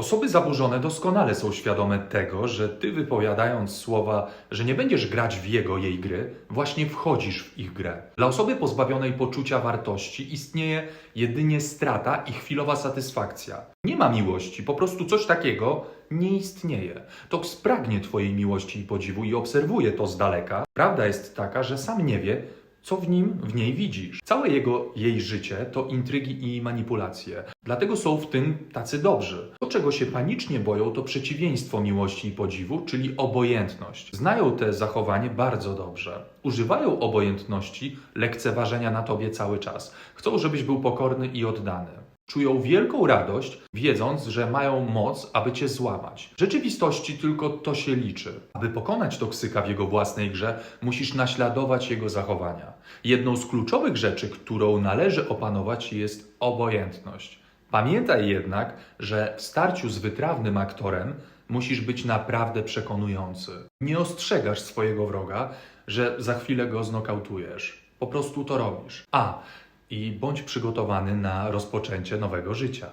Osoby zaburzone doskonale są świadome tego, że ty wypowiadając słowa, że nie będziesz grać w jego, jej gry, właśnie wchodzisz w ich grę. Dla osoby pozbawionej poczucia wartości istnieje jedynie strata i chwilowa satysfakcja. Nie ma miłości, po prostu coś takiego nie istnieje. To spragnie twojej miłości i podziwu i obserwuje to z daleka. Prawda jest taka, że sam nie wie, co w nim, w niej widzisz. Całe jego, jej życie to intrygi i manipulacje. Dlatego są w tym tacy dobrzy. To, czego się panicznie boją, to przeciwieństwo miłości i podziwu, czyli obojętność. Znają te zachowanie bardzo dobrze. Używają obojętności, lekceważenia na tobie cały czas. Chcą, żebyś był pokorny i oddany. Czują wielką radość, wiedząc, że mają moc, aby cię złamać. W rzeczywistości tylko to się liczy. Aby pokonać toksyka w jego własnej grze, musisz naśladować jego zachowania. Jedną z kluczowych rzeczy, którą należy opanować, jest obojętność. Pamiętaj jednak, że w starciu z wytrawnym aktorem musisz być naprawdę przekonujący. Nie ostrzegasz swojego wroga, że za chwilę go znokautujesz. Po prostu to robisz. A, i bądź przygotowany na rozpoczęcie nowego życia.